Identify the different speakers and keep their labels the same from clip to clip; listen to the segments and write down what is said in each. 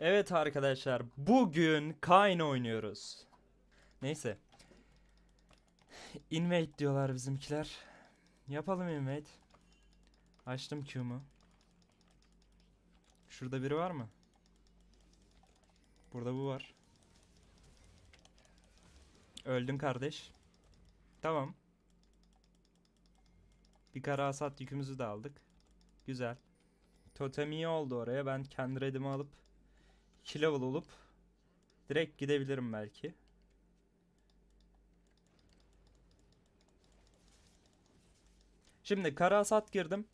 Speaker 1: Evet arkadaşlar bugün Kayn oynuyoruz. Neyse. Invade diyorlar bizimkiler. Yapalım invade. Açtım Q'mu. Şurada biri var mı? Burada bu var. Öldün kardeş. Tamam. Bir kara hasat yükümüzü de aldık. Güzel. Totem iyi oldu oraya. Ben kendi redimi alıp 2 level olup direkt gidebilirim belki. Şimdi kara hasat girdim.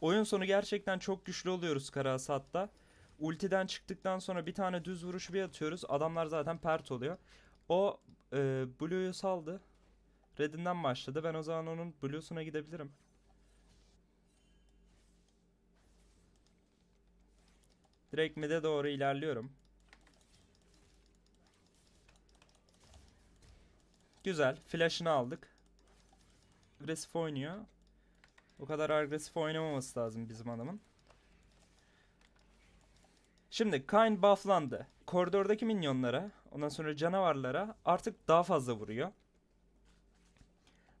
Speaker 1: Oyun sonu gerçekten çok güçlü oluyoruz kara hasatta. Ultiden çıktıktan sonra bir tane düz vuruş bir atıyoruz. Adamlar zaten pert oluyor. O e, Blue'yu saldı. Red'inden başladı. Ben o zaman onun Blue'suna gidebilirim. Direkt mid'e doğru ilerliyorum. Güzel. Flash'ını aldık. Agresif oynuyor. O kadar agresif oynamaması lazım bizim adamın. Şimdi Kayn bufflandı. Koridordaki minyonlara, ondan sonra canavarlara artık daha fazla vuruyor.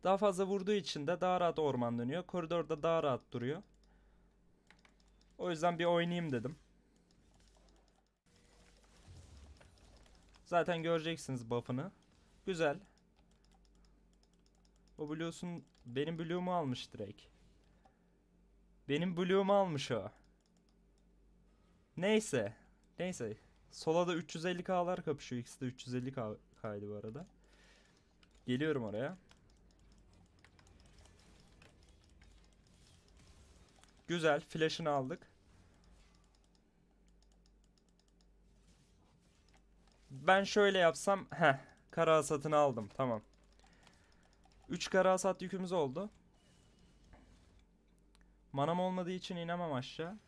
Speaker 1: Daha fazla vurduğu için de daha rahat orman dönüyor. Koridorda daha rahat duruyor. O yüzden bir oynayayım dedim. Zaten göreceksiniz buff'ını. Güzel. O Blue'sun benim Blue'umu almış direkt. Benim Blue'umu almış o. Neyse. Neyse. Sola da 350k'lar kapışıyor. İkisi de 350k kaydı bu arada. Geliyorum oraya. Güzel. Flash'ını aldık. Ben şöyle yapsam. Heh. Kara hasatını aldım. Tamam. 3 kara hasat yükümüz oldu. Manam olmadığı için inemem aşağı.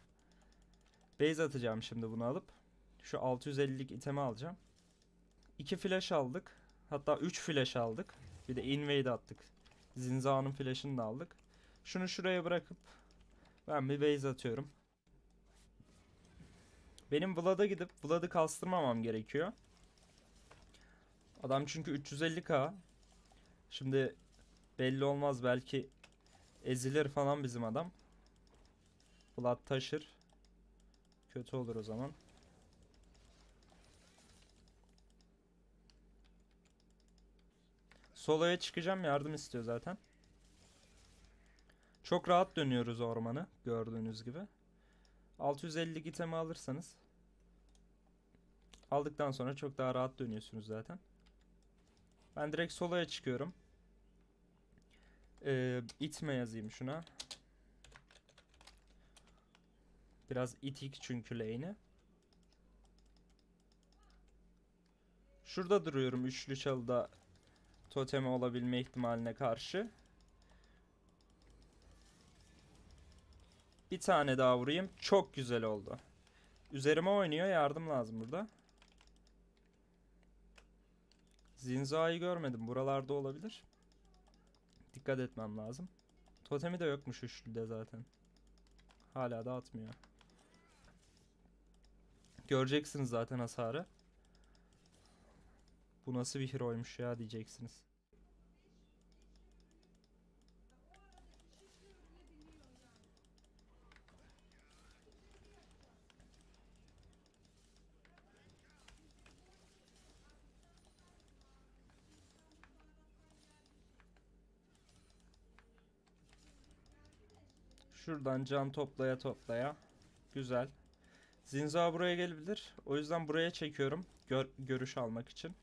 Speaker 1: Base atacağım şimdi bunu alıp. Şu 650'lik itemi alacağım. 2 flash aldık. Hatta 3 flash aldık. Bir de invade attık. Zinza'nın flash'ını da aldık. Şunu şuraya bırakıp ben bir base atıyorum. Benim Vlad'a gidip Vlad'ı kastırmamam gerekiyor. Adam çünkü 350k. Şimdi belli olmaz belki ezilir falan bizim adam. Vlad taşır. Kötü olur o zaman. Solo'ya çıkacağım yardım istiyor zaten. Çok rahat dönüyoruz ormanı gördüğünüz gibi. 650 itemi alırsanız aldıktan sonra çok daha rahat dönüyorsunuz zaten. Ben direkt solo'ya çıkıyorum. Ee, itme yazayım şuna. Biraz itik çünkü lane'i. Şurada duruyorum üçlü çalıda totemi olabilme ihtimaline karşı. Bir tane daha vurayım. Çok güzel oldu. Üzerime oynuyor. Yardım lazım burada. Zinza'yı görmedim. Buralarda olabilir. Dikkat etmem lazım. Totemi de yokmuş üçlüde zaten. Hala da atmıyor. Göreceksiniz zaten hasarı. Bu nasıl bir heroymuş ya diyeceksiniz. Şuradan can toplaya toplaya. Güzel. Zinza buraya gelebilir. O yüzden buraya çekiyorum. Gör- görüş almak için.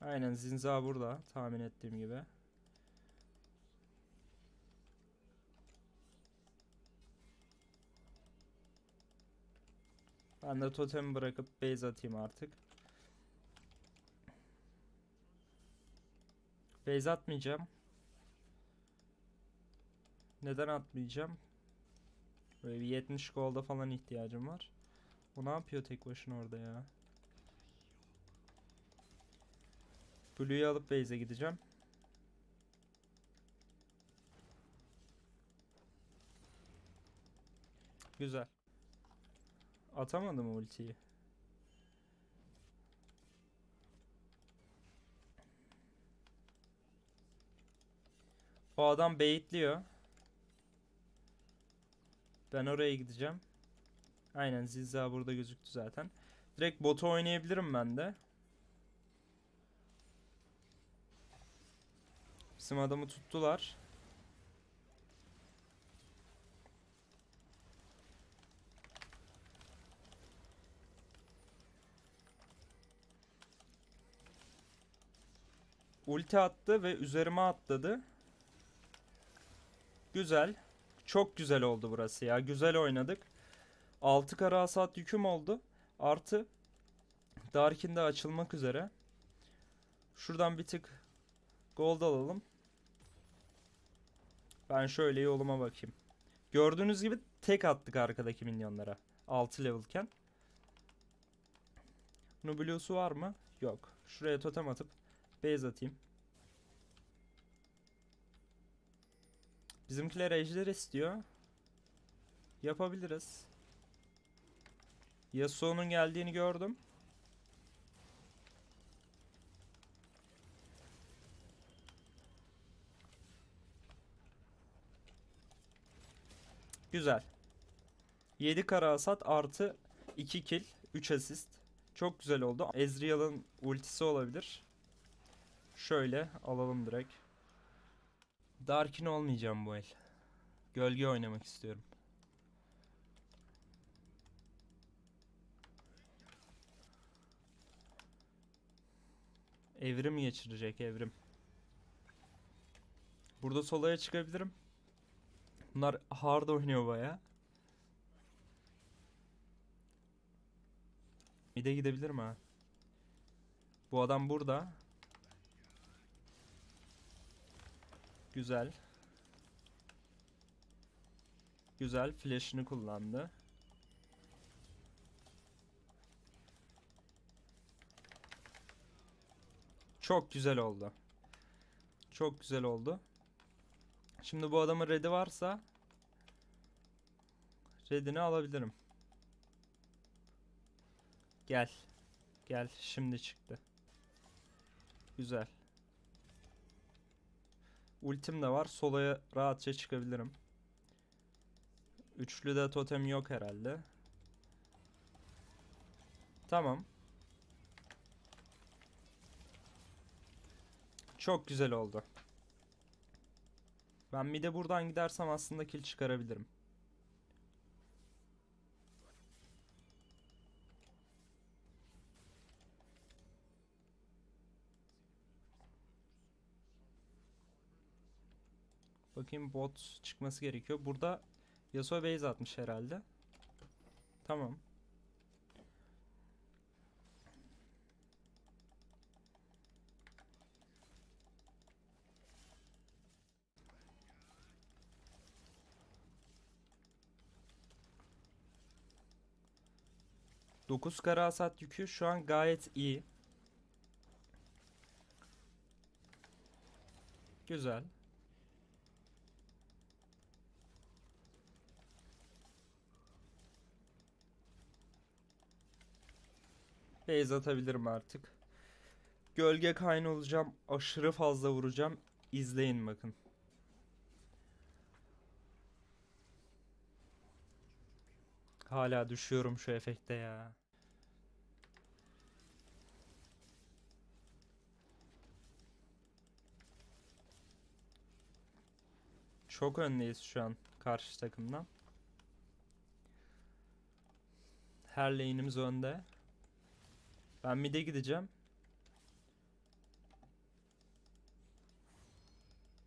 Speaker 1: Aynen Zinza burada. Tahmin ettiğim gibi. Ben de totemi bırakıp base atayım artık. Base atmayacağım. Neden atmayacağım? Böyle bir 70 golda falan ihtiyacım var. O ne yapıyor tek başına orada ya? Blue'yu alıp base'e gideceğim. Güzel. Atamadı mı ultiyi? O adam baitliyor. Ben oraya gideceğim. Aynen Zilza burada gözüktü zaten. Direkt botu oynayabilirim ben de. Bizim adamı tuttular. Ulti attı ve üzerime atladı. Güzel. Çok güzel oldu burası ya. Güzel oynadık. 6 kara hasat yüküm oldu. Artı Darkin de açılmak üzere. Şuradan bir tık gold alalım. Ben şöyle yoluma bakayım. Gördüğünüz gibi tek attık arkadaki minyonlara. 6 levelken. Nublusu var mı? Yok. Şuraya totem atıp base atayım. Bizimkiler ejder istiyor. Yapabiliriz. Yasuo'nun geldiğini gördüm. Güzel. 7 kara hasat artı 2 kill, 3 asist. Çok güzel oldu. Ezreal'ın ultisi olabilir. Şöyle alalım direkt. Darkin olmayacağım bu el. Gölge oynamak istiyorum. Evrim geçirecek evrim. Burada solaya çıkabilirim. Bunlar hard oynuyor baya. Mide gidebilirim ha. Bu adam burada. Güzel. Güzel flash'ını kullandı. Çok güzel oldu. Çok güzel oldu. Şimdi bu adamın red'i varsa red'ini alabilirim. Gel. Gel. Şimdi çıktı. Güzel. Ultim de var. Solaya rahatça çıkabilirim. Üçlü de totem yok herhalde. Tamam. Çok güzel oldu. Ben bir de buradan gidersem aslında kill çıkarabilirim. Bakayım bot çıkması gerekiyor. Burada Yasuo base atmış herhalde. Tamam. Dokuz kara hasat yükü şu an gayet iyi. Güzel. Base atabilirim artık. Gölge kaynağı olacağım. Aşırı fazla vuracağım. İzleyin bakın. Hala düşüyorum şu efekte ya. Çok öndeyiz şu an karşı takımdan. Her lane'imiz önde. Ben mid'e gideceğim.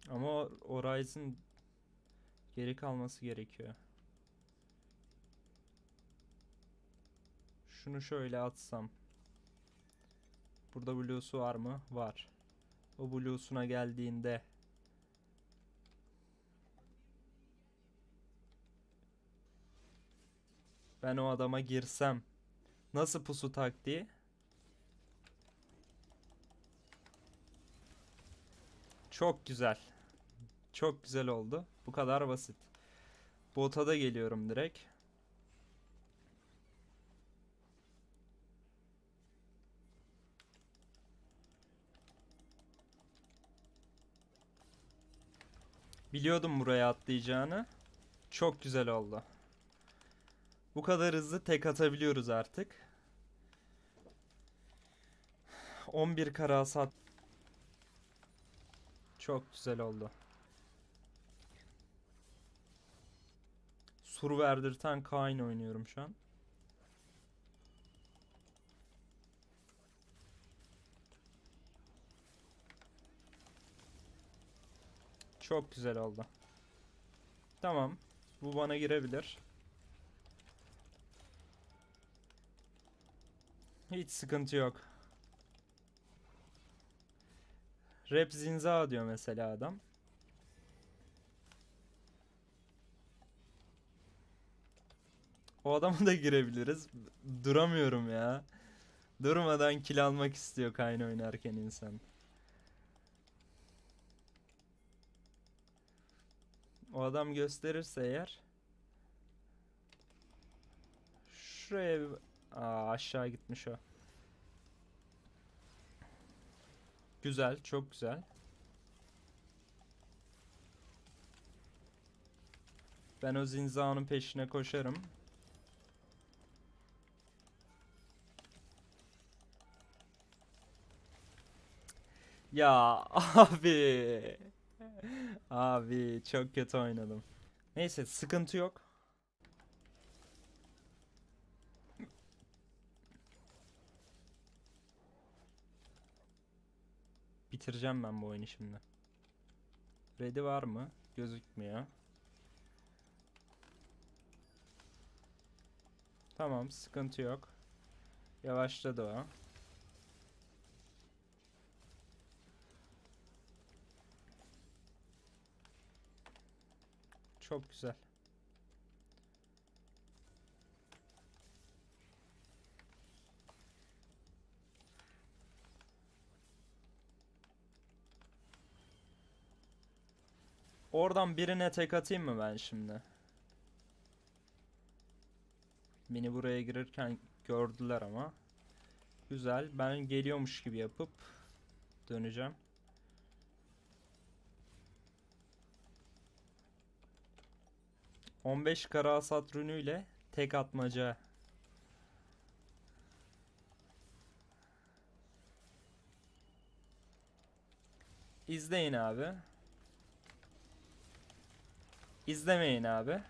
Speaker 1: Ama o- geri kalması gerekiyor. Şunu şöyle atsam. Burada Blue'su var mı? Var. O Blue'suna geldiğinde ben o adama girsem nasıl pusu taktiği? Çok güzel. Çok güzel oldu. Bu kadar basit. Bota da geliyorum direkt. Biliyordum buraya atlayacağını. Çok güzel oldu. Bu kadar hızlı tek atabiliyoruz artık. 11 kara sat çok güzel oldu. Sur verdirten Kain oynuyorum şu an. Çok güzel oldu. Tamam. Bu bana girebilir. Hiç sıkıntı yok. Rap zinza diyor mesela adam. O adama da girebiliriz. Duramıyorum ya. Durmadan kill almak istiyor Kayn oynarken insan. O adam gösterirse eğer Şuraya bir... Aa, aşağı gitmiş o. Güzel, çok güzel. Ben o zinzanın peşine koşarım. Ya abi. Abi çok kötü oynadım. Neyse sıkıntı yok. Bitireceğim ben bu oyunu şimdi. Ready var mı? Gözükmüyor. Tamam, sıkıntı yok. Yavaşladı o. Çok güzel. Oradan birine tek atayım mı ben şimdi? Beni buraya girirken gördüler ama. Güzel. Ben geliyormuş gibi yapıp döneceğim. On beş kara hasat rünüyle tek atmaca. İzleyin abi. İzlemeyin abi.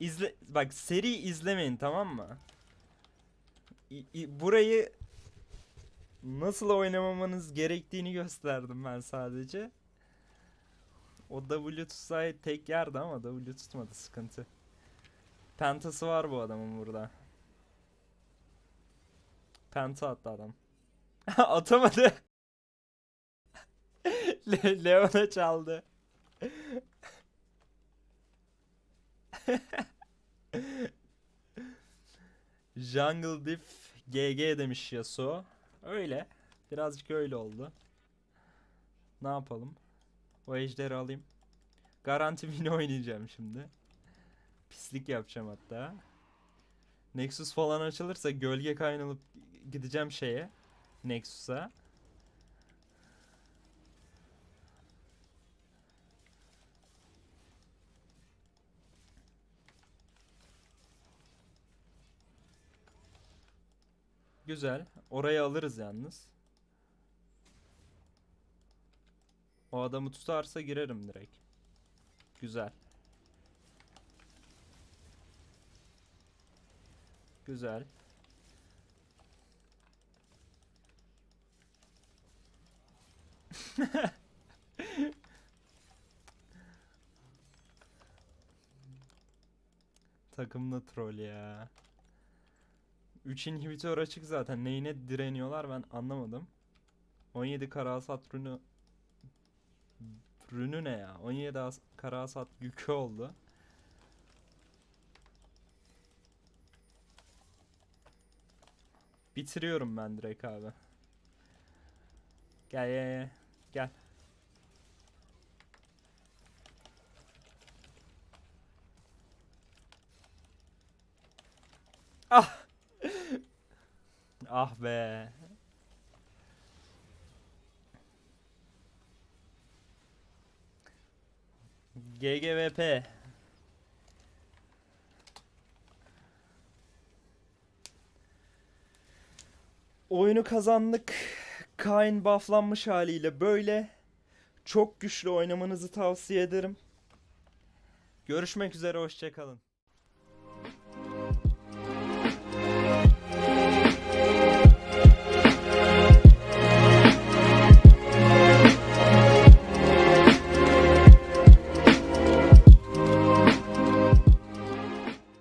Speaker 1: İzle bak seri izlemeyin tamam mı? İ- i- burayı nasıl oynamamanız gerektiğini gösterdim ben sadece. O W tutsaydı tek yerdi ama W tutmadı sıkıntı. Pentası var bu adamın burada. Penta attı adam. Atamadı. Le Leon'a çaldı. Jungle Diff GG demiş Yasuo. Öyle. Birazcık öyle oldu. Ne yapalım? O ejderi alayım. Garanti mini oynayacağım şimdi. Pislik yapacağım hatta. Nexus falan açılırsa gölge kaynılıp gideceğim şeye. Nexus'a. Güzel. Orayı alırız yalnız. O adamı tutarsa girerim direkt. Güzel. Güzel. Takımda troll ya. 3 inhibitör açık zaten. Neyine direniyorlar ben anlamadım. 17 kara hasat rünü Rünü ne ya? 17 as- kara hasat yükü oldu. Bitiriyorum ben direkt abi. Gel gel. Gel. Ah! Ah be. GGVP. Oyunu kazandık. Kain bufflanmış haliyle böyle. Çok güçlü oynamanızı tavsiye ederim. Görüşmek üzere hoşçakalın.